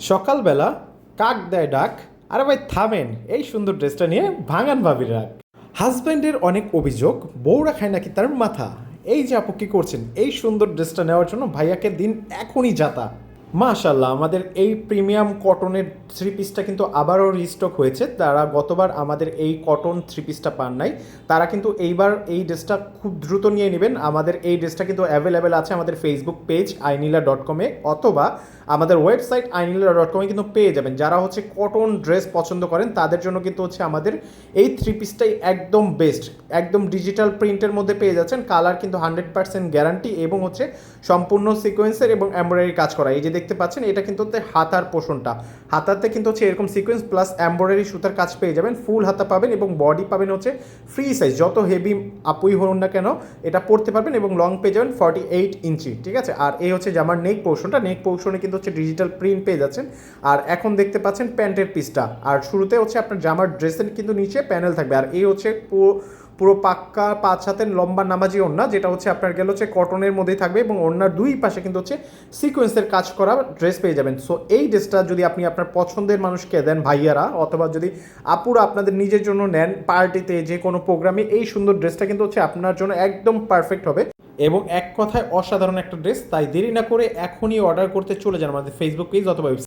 সকালবেলা কাক দেয় ডাক, আরে ভাই, থামেন, এই সুন্দর ড্রেসটা নিয়ে ভাঙান ভাবির রাগ। হাজব্যান্ডের অনেক অভিযোগ, বউরা খায় নাকি তার মাথা? এই যে আপু, কি করছেন? এই সুন্দর ড্রেসটা নেওয়ার জন্য ভাইয়াকে দিন এখনই যাতা মাশাল্লাহ আমাদের এই প্রিমিয়াম কটনের থ্রি পিসটা কিন্তু আবারও রিস্টক হয়েছে। তারা গতবার আমাদের এই কটন থ্রি পিসটা পান নাই। তারা কিন্তু এইবার এই ড্রেসটা খুব দ্রুত নিয়ে নেবেন। আমাদের এই ড্রেসটা কিন্তু অ্যাভেলেবেল আছে আমাদের ফেসবুক পেজ আইনিলা ডট কমে অথবা আমাদের ওয়েবসাইট আইনিলা ডট কমে কিন্তু পেয়ে যাবেন। যারা হচ্ছে কটন ড্রেস পছন্দ করেন, তাদের জন্য কিন্তু হচ্ছে আমাদের এই থ্রি পিসটাই একদম বেস্ট একদম ডিজিটাল প্রিন্টের মধ্যে পেয়ে যাচ্ছেন। কালার কিন্তু হান্ড্রেড পার্সেন্ট গ্যারান্টি এবং হচ্ছে সম্পূর্ণ সিকোয়েন্সের এবং এমব্রয়ডারি কাজ করা। এই যে দেখতে পাচ্ছেন, এটা কিন্তু হচ্ছে হাতার পোষণটা। হাতাতে কিন্তু হচ্ছে এরকম সিকোয়েন্স প্লাস এমব্রয়ডারি সুতার কাজ পেয়ে যাবেন। ফুল হাতা পাবেন এবং বডি পাবেন হচ্ছে ফ্রি সাইজ যত হেভি আপুই হন না কেন, এটা পরতে পারবেন এবং লং পেয়ে যাবেন ফর্টি এইট ইঞ্চি, ঠিক আছে? আর এই হচ্ছে জামার নেক পোর্শনটা নেক পোর্শনে কিন্তু হচ্ছে ডিজিটাল প্রিন্ট পেয়ে যাচ্ছেন। আর এখন দেখতে পাচ্ছেন প্যান্টের পিসটা আর শুরুতে হচ্ছে আপনার জামার ড্রেসের কিন্তু নিচে প্যানেল থাকবে। আর এই হচ্ছে পুরো পুরো পাক্কা পাঁচ হাতের লম্বা নামাজি ওড়না, যেটা হচ্ছে আপনার গেল হচ্ছে কটনের মধ্যেই থাকবে এবং ওড়নার দুই পাশে কিন্তু হচ্ছে সিকোয়েন্সের কাজ করা ড্রেস পেয়ে যাবেন। সো এই ড্রেসটা যদি আপনি আপনার পছন্দের মানুষকে দেন ভাইয়ারা, অথবা যদি আপুরা আপনাদের নিজের জন্য নেন পার্টিতে যে কোনো প্রোগ্রামে, এই সুন্দর ড্রেসটা কিন্তু হচ্ছে আপনার জন্য একদম পারফেক্ট হবে। এবং এক কথায় অসাধারণ একটা ড্রেস তাই দেরি না করে এখনই অর্ডার করতে চলে যান আমাদের ফেসবুক পেজ অথবা